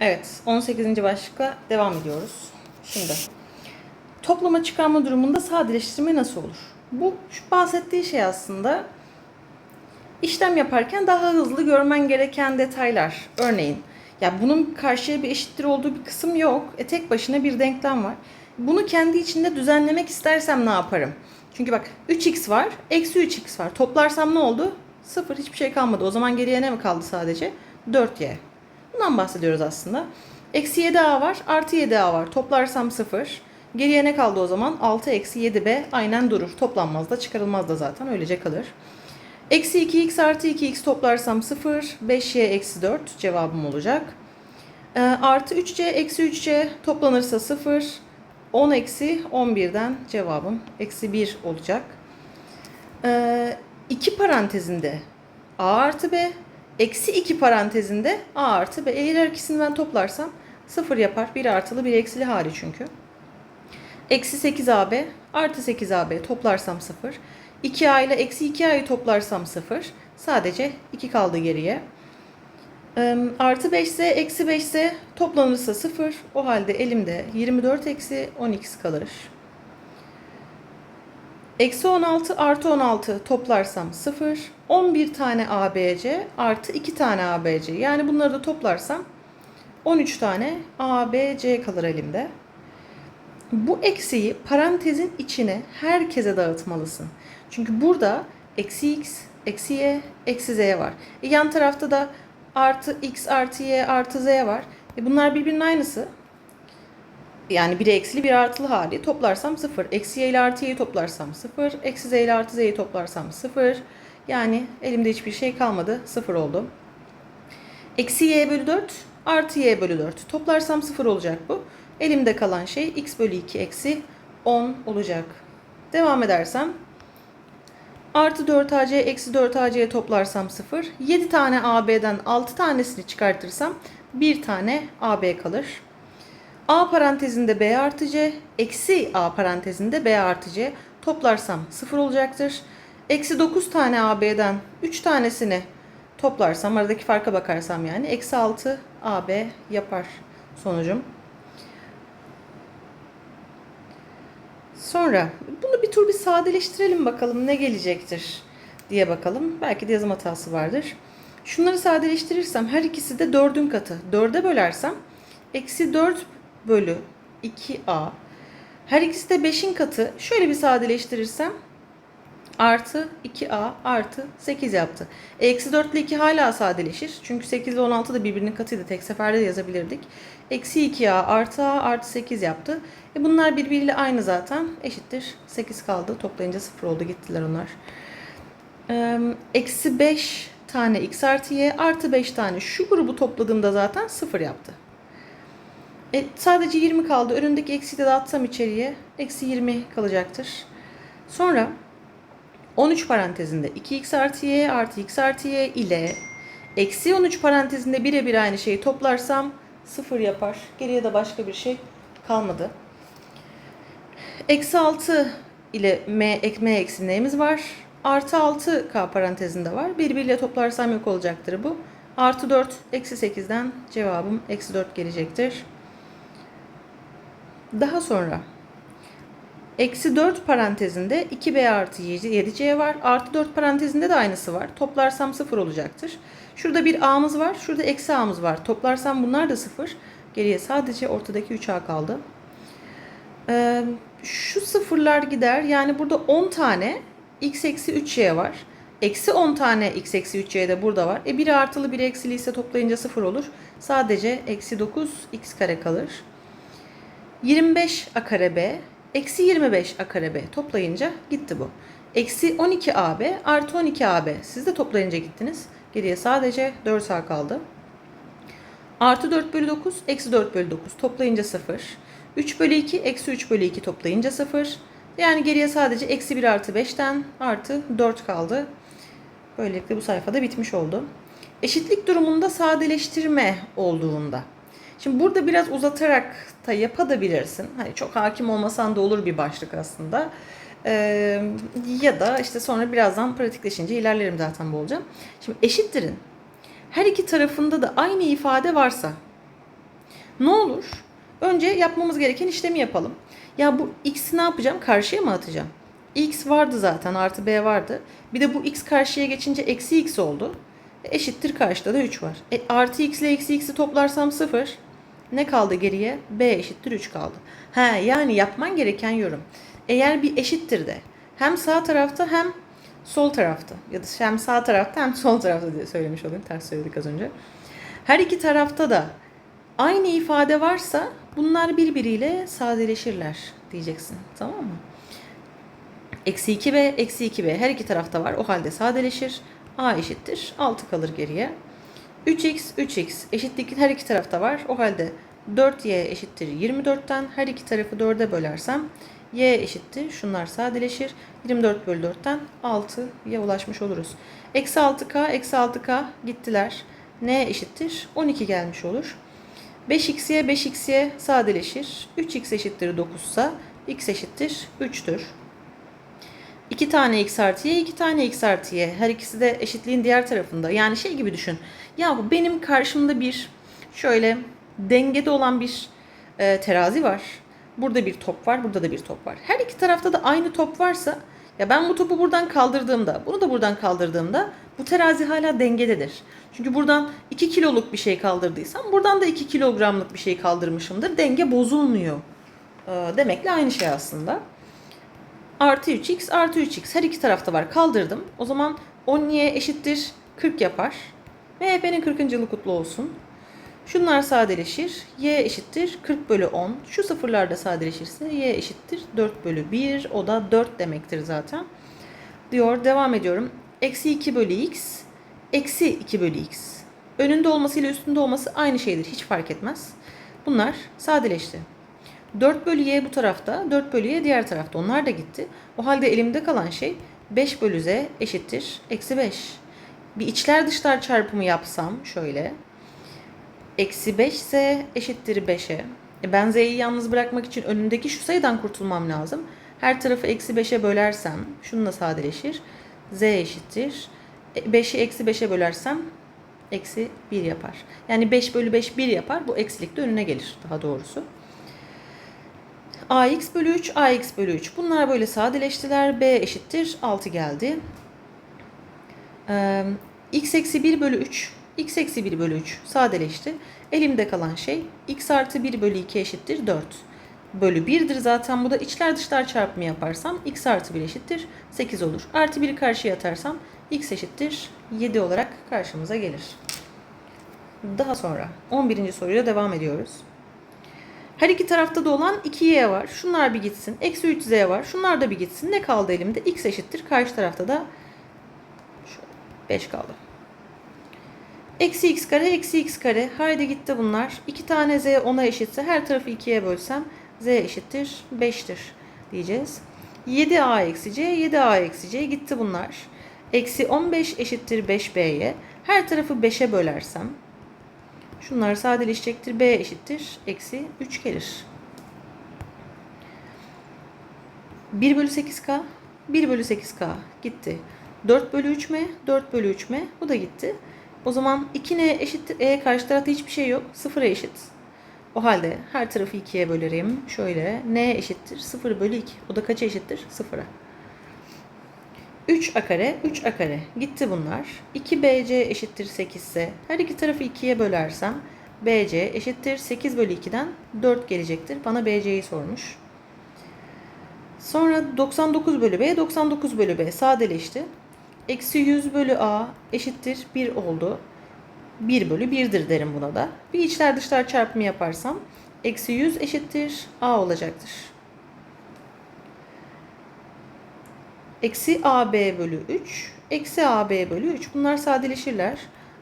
Evet, 18. başlıkla devam ediyoruz. Şimdi, toplama çıkarma durumunda sadeleştirme nasıl olur? Bu şu bahsettiği şey aslında işlem yaparken daha hızlı görmen gereken detaylar. Örneğin, ya bunun karşıya bir eşittir olduğu bir kısım yok. E tek başına bir denklem var. Bunu kendi içinde düzenlemek istersem ne yaparım? Çünkü bak 3x var, eksi 3x var. Toplarsam ne oldu? 0 hiçbir şey kalmadı. O zaman geriye ne mi kaldı sadece? 4y. Bundan bahsediyoruz aslında. Eksi 7a var, artı 7a var. Toplarsam 0. Geriye ne kaldı o zaman? 6 eksi 7b aynen durur. Toplanmaz da çıkarılmaz da zaten öylece kalır. Eksi 2x artı 2x toplarsam 0. 5y eksi 4 cevabım olacak. Ee, artı 3c eksi 3c toplanırsa 0. 10 eksi 11'den cevabım eksi 1 olacak. Ee, 2 parantezinde a artı b eksi 2 parantezinde a artı b. Eğer ikisini ben toplarsam 0 yapar. 1 artılı 1 eksili hariç çünkü. Eksi 8ab artı 8ab toplarsam 0. 2a ile eksi 2a'yı toplarsam 0. Sadece 2 kaldı geriye. Artı 5 ise eksi 5 ise toplanırsa 0. O halde elimde 24 eksi 12 kalır. Eksi 16 artı 16 toplarsam 0. 11 tane ABC artı 2 tane ABC. Yani bunları da toplarsam 13 tane ABC kalır elimde. Bu eksiyi parantezin içine herkese dağıtmalısın. Çünkü burada eksi x, eksi y, eksi z var. E yan tarafta da artı x artı y artı z var. E bunlar birbirinin aynısı. Yani biri eksili bir artılı hali. Toplarsam 0. Eksi y ile artı y'yi toplarsam 0. Eksi z ile artı z'yi toplarsam 0. Yani elimde hiçbir şey kalmadı. 0 oldu. Eksi y bölü 4 artı y bölü 4. Toplarsam 0 olacak bu. Elimde kalan şey x bölü 2 eksi 10 olacak. Devam edersem artı 4ac eksi 4ac'ye toplarsam 0. 7 tane ab'den 6 tanesini çıkartırsam 1 tane ab kalır. A parantezinde B artı C, eksi A parantezinde B artı C toplarsam 0 olacaktır. Eksi 9 tane AB'den 3 tanesini toplarsam, aradaki farka bakarsam yani eksi 6 AB yapar sonucum. Sonra bunu bir tur bir sadeleştirelim bakalım ne gelecektir diye bakalım. Belki de yazım hatası vardır. Şunları sadeleştirirsem her ikisi de 4'ün katı. 4'e bölersem eksi 4 bölü 2a. Her ikisi de 5'in katı. Şöyle bir sadeleştirirsem artı 2a artı 8 yaptı. Eksi 4 ile 2 hala sadeleşir. Çünkü 8 ile 16 da birbirinin katıydı. Tek seferde de yazabilirdik. Eksi 2a artı a artı 8 yaptı. E, bunlar birbiriyle aynı zaten. Eşittir. 8 kaldı. Toplayınca 0 oldu. Gittiler onlar. Eksi 5 tane x artı y artı 5 tane. Şu grubu topladığımda zaten 0 yaptı. E, sadece 20 kaldı. Önündeki eksiyi de dağıtsam içeriye. Eksi 20 kalacaktır. Sonra 13 parantezinde 2x artı y artı x artı y ile eksi 13 parantezinde birebir aynı şeyi toplarsam 0 yapar. Geriye de başka bir şey kalmadı. Eksi 6 ile m, ek, m eksi neyimiz var? Artı 6 k parantezinde var. Birbiriyle toplarsam yok olacaktır bu. Artı 4 eksi 8'den cevabım eksi 4 gelecektir. Daha sonra eksi 4 parantezinde 2b artı 7c var. Artı 4 parantezinde de aynısı var. Toplarsam 0 olacaktır. Şurada bir a'mız var. Şurada eksi a'mız var. Toplarsam bunlar da 0. Geriye sadece ortadaki 3a kaldı. Ee, şu sıfırlar gider. Yani burada 10 tane x eksi 3y var. Eksi 10 tane x eksi 3y de burada var. E 1 artılı 1 eksili ise toplayınca 0 olur. Sadece eksi 9 x kare kalır. 25 a kare b eksi 25 a kare b toplayınca gitti bu. Eksi 12 ab artı 12 ab siz de toplayınca gittiniz. Geriye sadece 4 a kaldı. Artı 4 bölü 9 eksi 4 bölü 9 toplayınca 0. 3 bölü 2 eksi 3 bölü 2 toplayınca 0. Yani geriye sadece eksi 1 artı 5'ten artı 4 kaldı. Böylelikle bu sayfada bitmiş oldu. Eşitlik durumunda sadeleştirme olduğunda. Şimdi burada biraz uzatarak da yapabilirsin. Hani çok hakim olmasan da olur bir başlık aslında. Ee, ya da işte sonra birazdan pratikleşince ilerlerim zaten bu olacağım. Şimdi eşittirin. Her iki tarafında da aynı ifade varsa Ne olur? Önce yapmamız gereken işlemi yapalım. Ya bu x'i ne yapacağım? Karşıya mı atacağım? x vardı zaten artı b vardı. Bir de bu x karşıya geçince eksi x oldu. E, eşittir karşıda da 3 var. E, artı x ile eksi x'i toplarsam 0. Ne kaldı geriye? b eşittir 3 kaldı. He yani yapman gereken yorum. Eğer bir eşittir de hem sağ tarafta hem sol tarafta ya da hem sağ tarafta hem sol tarafta diye söylemiş olayım. Ters söyledik az önce. Her iki tarafta da aynı ifade varsa bunlar birbiriyle sadeleşirler diyeceksin. Tamam mı? Eksi 2b, eksi 2b her iki tarafta var. O halde sadeleşir. a eşittir. 6 kalır geriye. 3x, 3x eşitlik her iki tarafta var. O halde 4y eşittir 24'ten her iki tarafı 4'e bölersem y eşittir. Şunlar sadeleşir. 24 bölü 4'ten 6'ya ulaşmış oluruz. Eksi 6k, eksi 6k gittiler. n eşittir? 12 gelmiş olur. 5x'ye 5x'ye sadeleşir. 3x eşittir 9 ise x eşittir 3'tür. 2 tane x artı y, 2 tane x artı y. Her ikisi de eşitliğin diğer tarafında. Yani şey gibi düşün. Ya benim karşımda bir şöyle dengede olan bir e, terazi var. Burada bir top var, burada da bir top var. Her iki tarafta da aynı top varsa ya ben bu topu buradan kaldırdığımda, bunu da buradan kaldırdığımda bu terazi hala dengededir. Çünkü buradan 2 kiloluk bir şey kaldırdıysam buradan da 2 kilogramlık bir şey kaldırmışımdır. Denge bozulmuyor. E, demekle aynı şey aslında. Artı 3x artı 3x her iki tarafta var kaldırdım. O zaman 10y eşittir 40 yapar. MHP'nin 40. yılı kutlu olsun. Şunlar sadeleşir. Y eşittir 40 bölü 10. Şu sıfırlar da sadeleşirse y eşittir 4 bölü 1. O da 4 demektir zaten. Diyor devam ediyorum. Eksi 2 bölü x. Eksi 2 bölü x. Önünde olmasıyla üstünde olması aynı şeydir. Hiç fark etmez. Bunlar sadeleşti. 4 bölü y bu tarafta, 4 bölü y diğer tarafta. Onlar da gitti. O halde elimde kalan şey 5 bölü z eşittir eksi 5. Bir içler dışlar çarpımı yapsam şöyle. Eksi 5 z eşittir 5'e. E ben z'yi yalnız bırakmak için önündeki şu sayıdan kurtulmam lazım. Her tarafı eksi 5'e bölersem şununla sadeleşir. z eşittir. 5'i eksi 5'e bölersem eksi 1 yapar. Yani 5 bölü 5 1 yapar. Bu eksilik de önüne gelir daha doğrusu. ax bölü 3, ax bölü 3. Bunlar böyle sadeleştiler. b eşittir 6 geldi. X eksi 1 bölü 3, x eksi 1 bölü 3 sadeleşti. Elimde kalan şey x artı 1 bölü 2 eşittir 4 bölü 1'dir zaten. Bu da içler dışlar çarpımı yaparsam x artı 1 eşittir 8 olur. Artı 1'i karşıya atarsam x eşittir 7 olarak karşımıza gelir. Daha sonra 11. soruyla devam ediyoruz. Her iki tarafta da olan 2y var. Şunlar bir gitsin. Eksi 3z var. Şunlar da bir gitsin. Ne kaldı elimde? x eşittir. Karşı tarafta da 5 kaldı. Eksi x kare, eksi x kare. Haydi gitti bunlar. 2 tane z 10'a eşitse her tarafı 2'ye bölsem z eşittir 5'tir diyeceğiz. 7a eksi c, 7a eksi c gitti bunlar. Eksi 15 eşittir 5b'ye. Her tarafı 5'e bölersem şunlar sadeleşecektir. b eşittir. Eksi 3 gelir. 1 bölü 8k, 1 bölü 8k gitti. 4 bölü 3 m, 4 bölü 3 m bu da gitti. O zaman 2n eşittir e karşı tarafta hiçbir şey yok. 0'a eşit. O halde her tarafı 2'ye bölerim. Şöyle n eşittir 0 bölü 2. O da kaça eşittir? 0'a. 3 a kare, 3 a kare. Gitti bunlar. 2bc eşittir 8 ise her iki tarafı 2'ye bölersem bc eşittir 8 bölü 2'den 4 gelecektir. Bana bc'yi sormuş. Sonra 99 bölü b, 99 bölü b sadeleşti. Eksi 100 bölü a eşittir 1 oldu. 1 bölü 1'dir derim buna da. Bir içler dışlar çarpımı yaparsam eksi 100 eşittir a olacaktır. Eksi ab bölü 3. Eksi ab bölü 3. Bunlar sadeleşirler.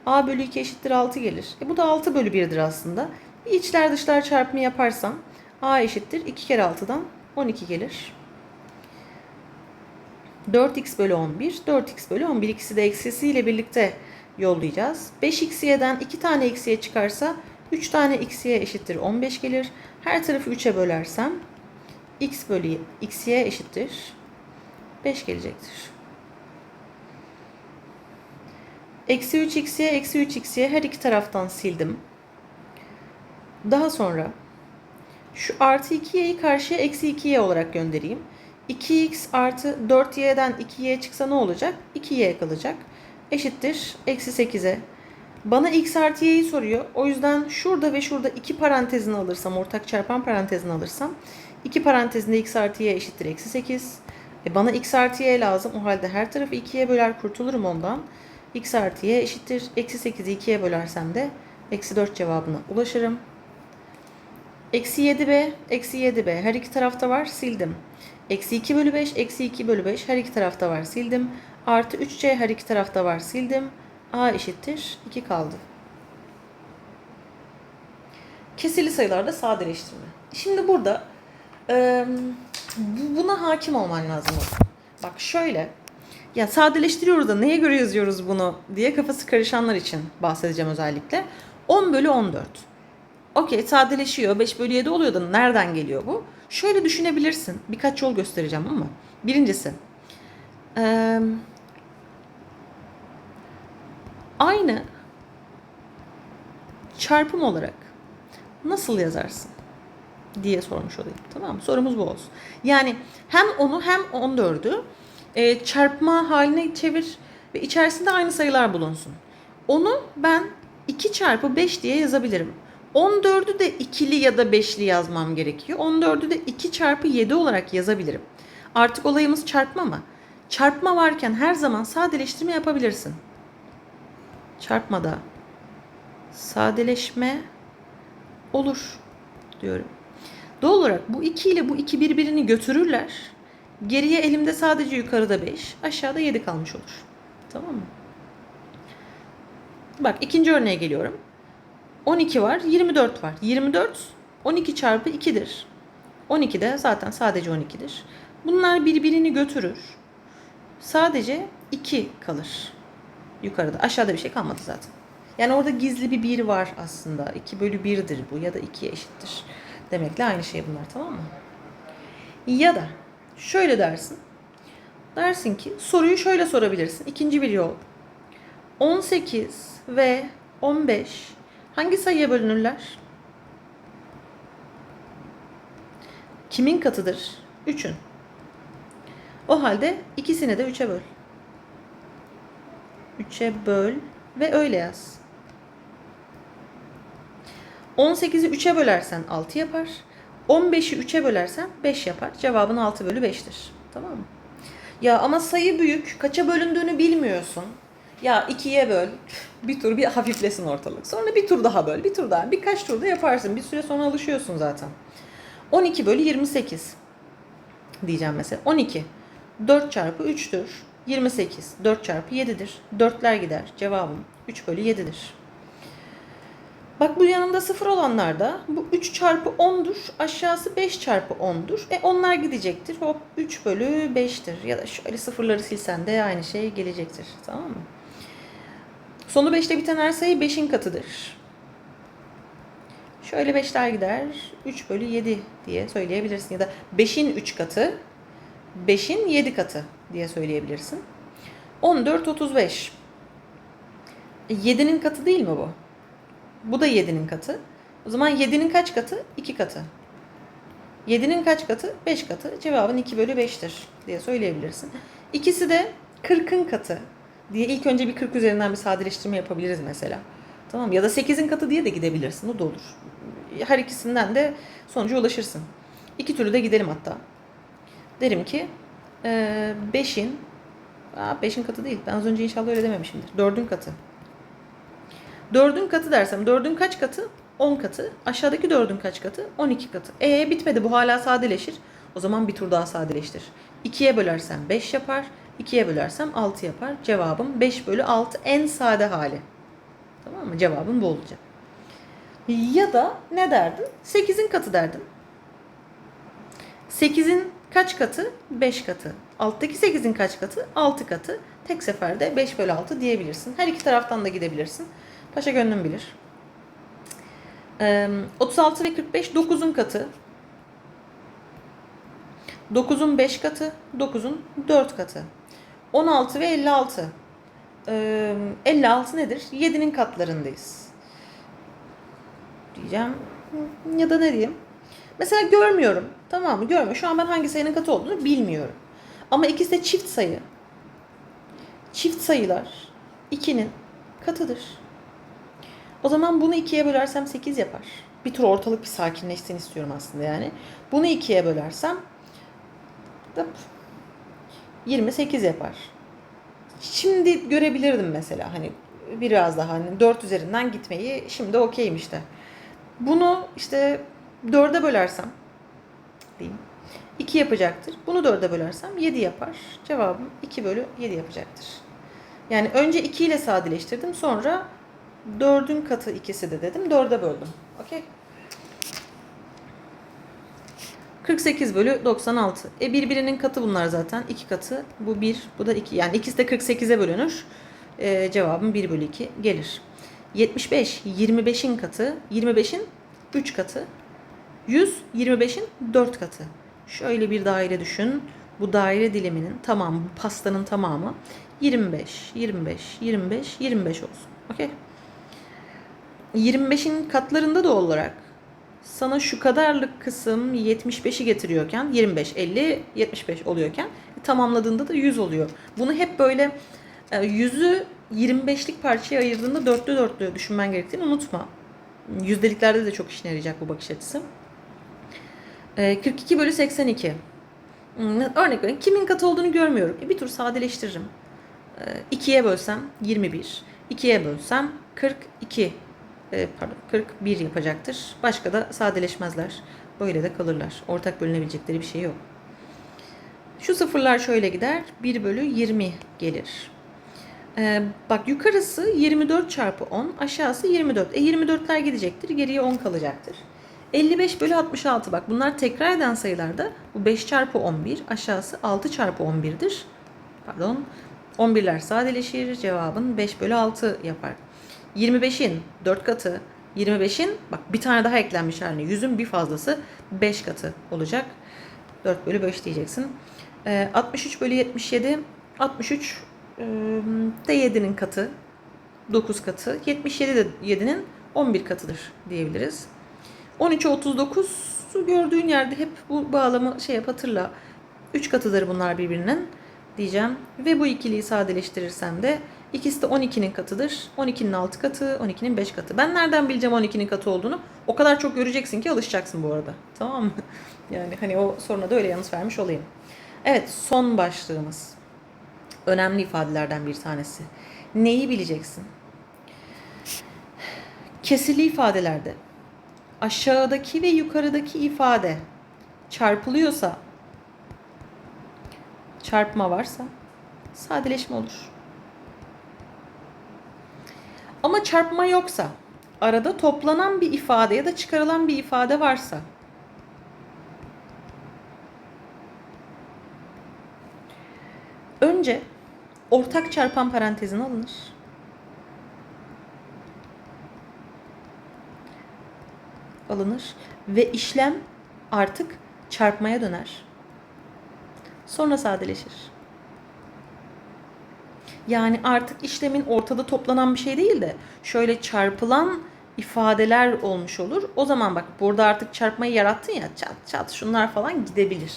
a bölü 2 eşittir 6 gelir. E bu da 6 bölü 1'dir aslında. Bir içler dışlar çarpımı yaparsam a eşittir 2 kere 6'dan 12 gelir. 4x bölü 11, 4x bölü 11 ikisi de eksisiyle birlikte yollayacağız. 5x'y'den 2 tane x'ye çıkarsa 3 tane x'ye eşittir 15 gelir. Her tarafı 3'e bölersem x bölü x'ye eşittir 5 gelecektir. Eksi 3x'ye eksi 3x'ye her iki taraftan sildim. Daha sonra şu artı 2y'yi karşıya eksi 2y olarak göndereyim. 2x artı 4y'den 2y çıksa ne olacak? 2y kalacak. Eşittir eksi 8'e. Bana x artı y'yi soruyor. O yüzden şurada ve şurada iki parantezini alırsam, ortak çarpan parantezini alırsam iki parantezinde x artı y eşittir eksi 8. E bana x artı y lazım. O halde her tarafı 2'ye böler kurtulurum ondan. x artı y eşittir. Eksi 8'i 2'ye bölersem de eksi 4 cevabına ulaşırım. Eksi 7b, eksi 7b her iki tarafta var sildim. Eksi 2 bölü 5, eksi 2 bölü 5 her iki tarafta var sildim. Artı 3c her iki tarafta var sildim. a eşittir 2 kaldı. Kesirli sayılarda sadeleştirme. Şimdi burada e, bu- buna hakim olman lazım. Bak şöyle. Ya sadeleştiriyoruz da neye göre yazıyoruz bunu diye kafası karışanlar için bahsedeceğim özellikle. 10 bölü 14. Okey sadeleşiyor. 5 bölü 7 oluyor da nereden geliyor bu? Şöyle düşünebilirsin. Birkaç yol göstereceğim ama. Birincisi. eee, aynı çarpım olarak nasıl yazarsın? diye sormuş olayım. Tamam mı? Sorumuz bu olsun. Yani hem onu hem 14'ü e, çarpma haline çevir ve içerisinde aynı sayılar bulunsun. Onu ben 2 çarpı 5 diye yazabilirim. 14'ü de ikili ya da beşli yazmam gerekiyor. 14'ü de 2 çarpı 7 olarak yazabilirim. Artık olayımız çarpma mı? Çarpma varken her zaman sadeleştirme yapabilirsin. Çarpmada sadeleşme olur diyorum. Doğal olarak bu 2 ile bu 2 birbirini götürürler. Geriye elimde sadece yukarıda 5, aşağıda 7 kalmış olur. Tamam mı? Bak ikinci örneğe geliyorum. 12 var, 24 var. 24 12 çarpı 2'dir. 12 de zaten sadece 12'dir. Bunlar birbirini götürür. Sadece 2 kalır. Yukarıda. Aşağıda bir şey kalmadı zaten. Yani orada gizli bir 1 var aslında. 2 bölü 1'dir bu ya da 2'ye eşittir. Demekle aynı şey bunlar tamam mı? Ya da şöyle dersin. Dersin ki soruyu şöyle sorabilirsin. İkinci bir yol. 18 ve 15 hangi sayıya bölünürler? Kimin katıdır? 3'ün. O halde ikisini de 3'e böl. 3'e böl ve öyle yaz. 18'i 3'e bölersen 6 yapar. 15'i 3'e bölersen 5 yapar. Cevabın 6 bölü 5'tir. Tamam mı? Ya ama sayı büyük. Kaça bölündüğünü bilmiyorsun. Ya 2'ye böl. Bir tur bir hafiflesin ortalık. Sonra bir tur daha böl. Bir tur daha. Birkaç turda yaparsın. Bir süre sonra alışıyorsun zaten. 12 bölü 28 diyeceğim mesela. 12. 4 çarpı 3'tür. 28. 4 çarpı 7'dir. 4'ler gider. Cevabım 3 bölü 7'dir. Bak bu yanında 0 olanlarda bu 3 çarpı 10'dur. Aşağısı 5 çarpı 10'dur. E onlar gidecektir. Hop 3 bölü 5'tir. Ya da şöyle sıfırları silsen de aynı şey gelecektir. Tamam mı? Sonu 5'te biten her sayı 5'in katıdır. Şöyle 5'ler gider. 3 bölü 7 diye söyleyebilirsin. Ya da 5'in 3 katı 5'in 7 katı diye söyleyebilirsin. 14, 35. 7'nin katı değil mi bu? Bu da 7'nin katı. O zaman 7'nin kaç katı? 2 katı. 7'nin kaç katı? 5 katı. Cevabın 2 bölü 5'tir diye söyleyebilirsin. İkisi de 40'ın katı diye ilk önce bir 40 üzerinden bir sadeleştirme yapabiliriz mesela. Tamam ya da 8'in katı diye de gidebilirsin. O da olur. Her ikisinden de sonuca ulaşırsın. İki türlü de gidelim hatta. Derim ki 5'in 5'in katı değil. Ben az önce inşallah öyle dememişimdir. 4'ün katı. 4'ün katı dersem 4'ün kaç katı? 10 katı. Aşağıdaki 4'ün kaç katı? 12 katı. E bitmedi bu hala sadeleşir. O zaman bir tur daha sadeleştir. 2'ye bölersem 5 yapar. 2'ye bölersem 6 yapar. Cevabım 5 bölü 6 en sade hali. Tamam mı? Cevabım bu olacak. Ya da ne derdin? 8'in katı derdin. 8'in kaç katı? 5 katı. Alttaki 8'in kaç katı? 6 katı. Tek seferde 5 bölü 6 diyebilirsin. Her iki taraftan da gidebilirsin. Paşa gönlüm bilir. Ee, 36 ve 45 9'un katı. 9'un 5 katı. 9'un 4 katı. 16 ve 56. Ee, 56 nedir? 7'nin katlarındayız. Diyeceğim. Ya da ne diyeyim? Mesela görmüyorum. Tamam mı? Görmüyorum. Şu an ben hangi sayının katı olduğunu bilmiyorum. Ama ikisi de çift sayı. Çift sayılar 2'nin katıdır. O zaman bunu ikiye bölersem 8 yapar. Bir tur ortalık bir sakinleşsin istiyorum aslında yani. Bunu ikiye bölersem dıp, 28 yapar. Şimdi görebilirdim mesela hani biraz daha hani 4 üzerinden gitmeyi şimdi okeyim işte. Bunu işte 4'e bölersem diyeyim 2 yapacaktır. Bunu 4'e bölersem 7 yapar. Cevabım 2 bölü 7 yapacaktır. Yani önce 2 ile sadeleştirdim sonra 4'ün katı ikisi de dedim. 4'e böldüm. Okey. 48 bölü 96. E birbirinin katı bunlar zaten. 2 katı. Bu 1, bu da 2. Yani ikisi de 48'e bölünür. E, cevabım 1 bölü 2 gelir. 75, 25'in katı. 25'in 3 katı. 100, 25'in 4 katı. Şöyle bir daire düşün. Bu daire diliminin tamamı, bu pastanın tamamı 25, 25, 25, 25 olsun. Okey. 25'in katlarında da olarak sana şu kadarlık kısım 75'i getiriyorken 25, 50, 75 oluyorken tamamladığında da 100 oluyor. Bunu hep böyle e, yüzü 25'lik parçaya ayırdığında dörtlü dörtlü düşünmen gerektiğini unutma. Yüzdeliklerde de çok işine yarayacak bu bakış açısı. E, 42 bölü 82. Hmm, Örnek vereyim. Kimin katı olduğunu görmüyorum. E, bir tur sadeleştiririm. E, 2'ye bölsem 21. 2'ye bölsem 42 e, pardon 41 yapacaktır. Başka da sadeleşmezler. Böyle de kalırlar. Ortak bölünebilecekleri bir şey yok. Şu sıfırlar şöyle gider. 1 bölü 20 gelir. Ee, bak yukarısı 24 çarpı 10, aşağısı 24. E 24'ler gidecektir, geriye 10 kalacaktır. 55 bölü 66 bak bunlar tekrar eden sayılarda bu 5 çarpı 11, aşağısı 6 çarpı 11'dir. Pardon 11'ler sadeleşir, cevabın 5 bölü 6 yapar. 25'in 4 katı, 25'in bak bir tane daha eklenmiş haline 100'ün bir fazlası 5 katı olacak. 4 bölü 5 diyeceksin. Ee, 63 bölü 77, 63 e, de 7'nin katı, 9 katı. 77 de 7'nin 11 katıdır diyebiliriz. 13'e 39 gördüğün yerde hep bu bağlamı şey yap hatırla. 3 katıdır bunlar birbirinin diyeceğim. Ve bu ikiliyi sadeleştirirsem de ikisi de 12'nin katıdır. 12'nin 6 katı, 12'nin 5 katı. Ben nereden bileceğim 12'nin katı olduğunu? O kadar çok göreceksin ki alışacaksın bu arada. Tamam mı? Yani hani o soruna da öyle yanıt vermiş olayım. Evet son başlığımız. Önemli ifadelerden bir tanesi. Neyi bileceksin? Kesirli ifadelerde aşağıdaki ve yukarıdaki ifade çarpılıyorsa çarpma varsa sadeleşme olur. Ama çarpma yoksa, arada toplanan bir ifade ya da çıkarılan bir ifade varsa önce ortak çarpan parantezin alınır. Alınır ve işlem artık çarpmaya döner. Sonra sadeleşir. Yani artık işlemin ortada toplanan bir şey değil de şöyle çarpılan ifadeler olmuş olur. O zaman bak burada artık çarpmayı yarattın ya çat çat şunlar falan gidebilir.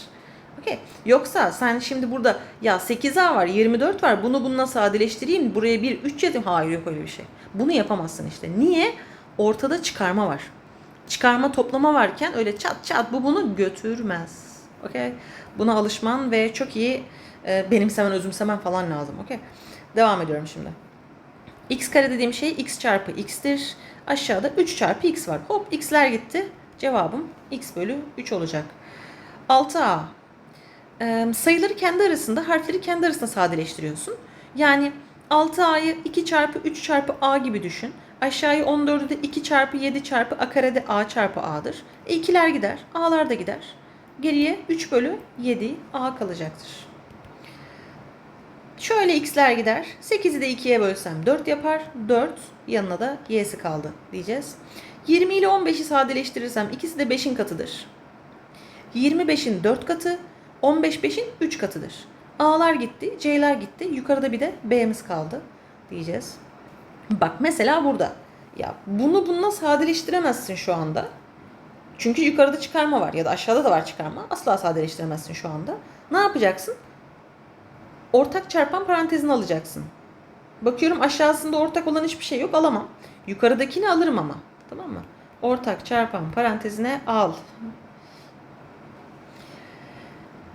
Okey. Yoksa sen şimdi burada ya 8A var 24 var bunu bununla sadeleştireyim buraya bir 3 yazayım. Hayır yok öyle bir şey. Bunu yapamazsın işte. Niye? Ortada çıkarma var. Çıkarma toplama varken öyle çat çat bu bunu götürmez. Okey. Buna alışman ve çok iyi e, benimsemen, özümsemen falan lazım. Okey. Devam ediyorum şimdi. x kare dediğim şey x çarpı x'tir. Aşağıda 3 çarpı x var. Hop x'ler gitti. Cevabım x bölü 3 olacak. 6a. Ee, sayıları kendi arasında, harfleri kendi arasında sadeleştiriyorsun. Yani 6a'yı 2 çarpı 3 çarpı a gibi düşün. Aşağıyı 14'ü de 2 çarpı 7 çarpı a karede a çarpı a'dır. E ikiler gider, a'lar da gider. Geriye 3 bölü 7 a kalacaktır. Şöyle x'ler gider. 8'i de 2'ye bölsem 4 yapar. 4 yanına da y'si kaldı diyeceğiz. 20 ile 15'i sadeleştirirsem ikisi de 5'in katıdır. 25'in 4 katı, 15 5'in 3 katıdır. A'lar gitti, C'ler gitti. Yukarıda bir de B'miz kaldı diyeceğiz. Bak mesela burada. Ya bunu bununla sadeleştiremezsin şu anda. Çünkü yukarıda çıkarma var ya da aşağıda da var çıkarma. Asla sadeleştiremezsin şu anda. Ne yapacaksın? Ortak çarpan parantezini alacaksın. Bakıyorum aşağısında ortak olan hiçbir şey yok alamam. Yukarıdakini alırım ama. Tamam mı? Ortak çarpan parantezine al.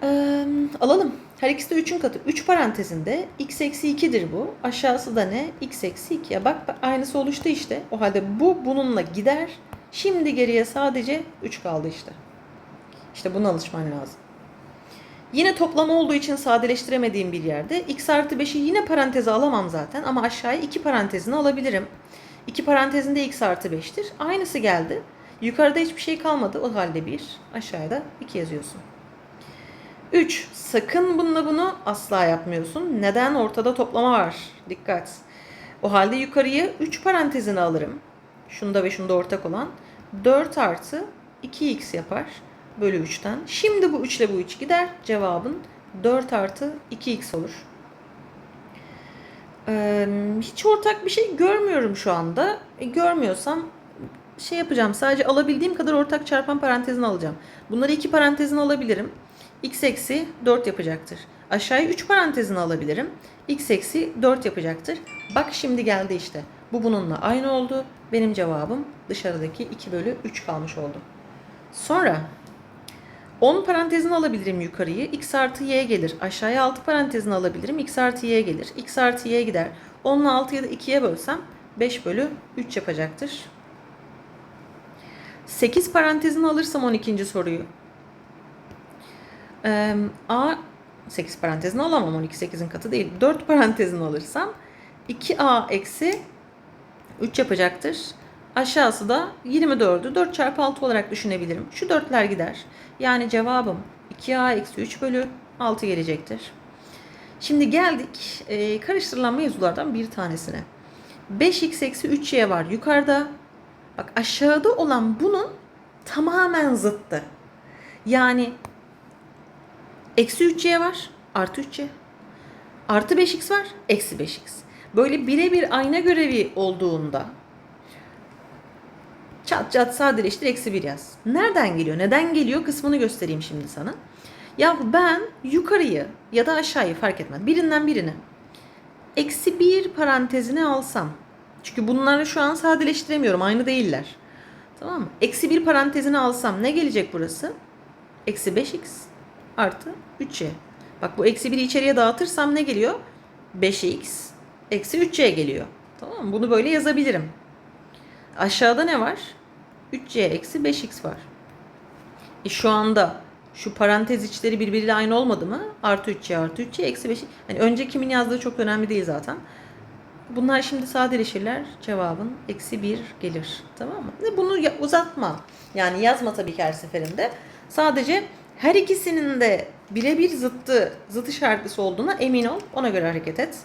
Ee, alalım. Her ikisi de 3'ün katı. 3 parantezinde x eksi 2'dir bu. Aşağısı da ne? x eksi 2. Ya bak aynısı oluştu işte. O halde bu bununla gider. Şimdi geriye sadece 3 kaldı işte. İşte buna alışman lazım. Yine toplama olduğu için sadeleştiremediğim bir yerde x artı 5'i yine paranteze alamam zaten ama aşağıya 2 parantezini alabilirim. 2 parantezinde x artı 5'tir. Aynısı geldi. Yukarıda hiçbir şey kalmadı. O halde 1. Aşağıda 2 yazıyorsun. 3. Sakın bununla bunu asla yapmıyorsun. Neden? Ortada toplama var. Dikkat. O halde yukarıya 3 parantezini alırım. Şunda ve şunda ortak olan. 4 artı 2x yapar. Bölü 3'ten. Şimdi bu 3 ile bu 3 gider. Cevabın 4 artı 2x olur. Ee, hiç ortak bir şey görmüyorum şu anda. E, görmüyorsam şey yapacağım. Sadece alabildiğim kadar ortak çarpan parantezini alacağım. Bunları iki parantezini alabilirim. x eksi 4 yapacaktır. Aşağıya 3 parantezini alabilirim. x eksi 4 yapacaktır. Bak şimdi geldi işte. Bu bununla aynı oldu. Benim cevabım dışarıdaki 2 bölü 3 kalmış oldu. Sonra 10 parantezini alabilirim yukarıyı. x artı y gelir. Aşağıya 6 parantezini alabilirim. x artı y gelir. x artı y gider. 10 ile 6'yı da 2'ye bölsem 5 bölü 3 yapacaktır. 8 parantezini alırsam 12. soruyu. Ee, A 8 parantezini alamam 12 8'in katı değil. 4 parantezini alırsam 2A eksi 3 yapacaktır. Aşağısı da 24'ü 4 çarpı 6 olarak düşünebilirim. Şu dörtler gider. Yani cevabım 2A eksi 3 bölü 6 gelecektir. Şimdi geldik e, karıştırılan mevzulardan bir tanesine. 5x eksi 3y var yukarıda. Bak aşağıda olan bunun tamamen zıttı. Yani eksi 3y var artı 3y. Artı 5x var eksi 5x. Böyle birebir ayna görevi olduğunda çat çat sadeleştir eksi 1 yaz. Nereden geliyor? Neden geliyor kısmını göstereyim şimdi sana. Ya ben yukarıyı ya da aşağıyı fark etmez. Birinden birini eksi 1 parantezine alsam. Çünkü bunları şu an sadeleştiremiyorum. Aynı değiller. Tamam mı? Eksi 1 parantezine alsam ne gelecek burası? Eksi 5x artı 3y. Bak bu eksi 1'i içeriye dağıtırsam ne geliyor? 5x eksi 3y geliyor. Tamam mı? Bunu böyle yazabilirim. Aşağıda ne var? 3y eksi 5x var. E şu anda şu parantez içleri birbiriyle aynı olmadı mı? Artı 3y artı 3y eksi 5. Yani önce kimin yazdığı çok önemli değil zaten. Bunlar şimdi sadeleşirler. Cevabın eksi 1 gelir. Tamam mı? Bunu uzatma. Yani yazma tabii ki her seferinde. Sadece her ikisinin de birebir zıttı, zıt işaretlisi olduğuna emin ol. Ona göre hareket et.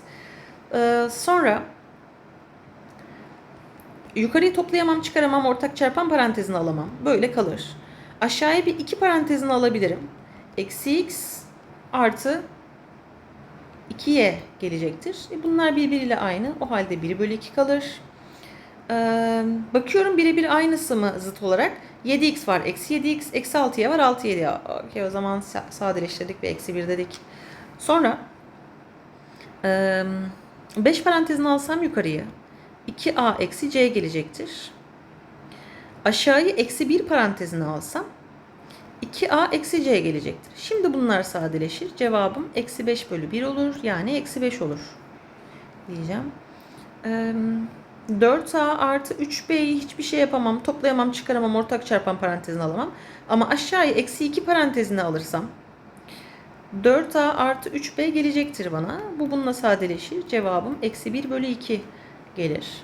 Ee, sonra yukarıyı toplayamam, çıkaramam, ortak çarpan parantezini alamam. Böyle kalır. Aşağıya bir iki parantezini alabilirim. Eksi x artı 2y gelecektir. E bunlar birbiriyle aynı. O halde 1 bölü 2 kalır. Ee, bakıyorum birebir aynısı mı zıt olarak? 7x var. Eksi 7x. Eksi 6y var. 6 7 Okey o zaman sa- sadeleştirdik ve eksi 1 dedik. Sonra 5 parantezini alsam yukarıya 2a eksi c gelecektir. Aşağıyı eksi 1 parantezine alsam 2a eksi c gelecektir. Şimdi bunlar sadeleşir. Cevabım eksi 5 bölü 1 olur. Yani eksi 5 olur. Diyeceğim. Ee, 4a artı 3b'yi hiçbir şey yapamam. Toplayamam, çıkaramam. Ortak çarpan parantezini alamam. Ama aşağıya eksi 2 parantezini alırsam 4a artı 3b gelecektir bana. Bu bununla sadeleşir. Cevabım eksi 1 bölü 2 gelir.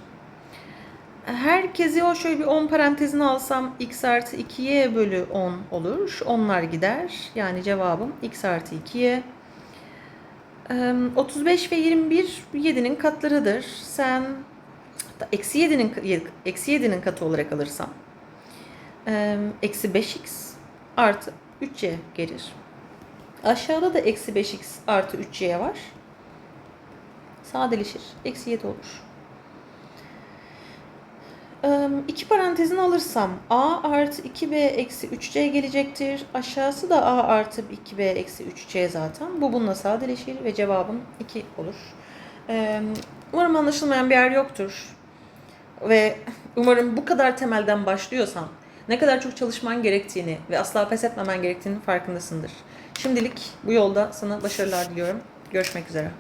Herkesi o şöyle bir 10 parantezine alsam x artı 2y bölü 10 olur. Onlar gider. Yani cevabım x artı 2y. Eee, 35 ve 21 7'nin katlarıdır. Sen eksi 7'nin eksi 7'nin katı olarak alırsam eksi 5x artı 3y gelir. Aşağıda da eksi 5x artı 3y var. Sadeleşir. Eksi 7 olur. İki parantezini alırsam a artı 2b eksi 3c gelecektir. Aşağısı da a artı 2b eksi 3c zaten. Bu bununla sadeleşir ve cevabım 2 olur. Umarım anlaşılmayan bir yer yoktur. Ve umarım bu kadar temelden başlıyorsan ne kadar çok çalışman gerektiğini ve asla pes etmemen gerektiğini farkındasındır. Şimdilik bu yolda sana başarılar diliyorum. Görüşmek üzere.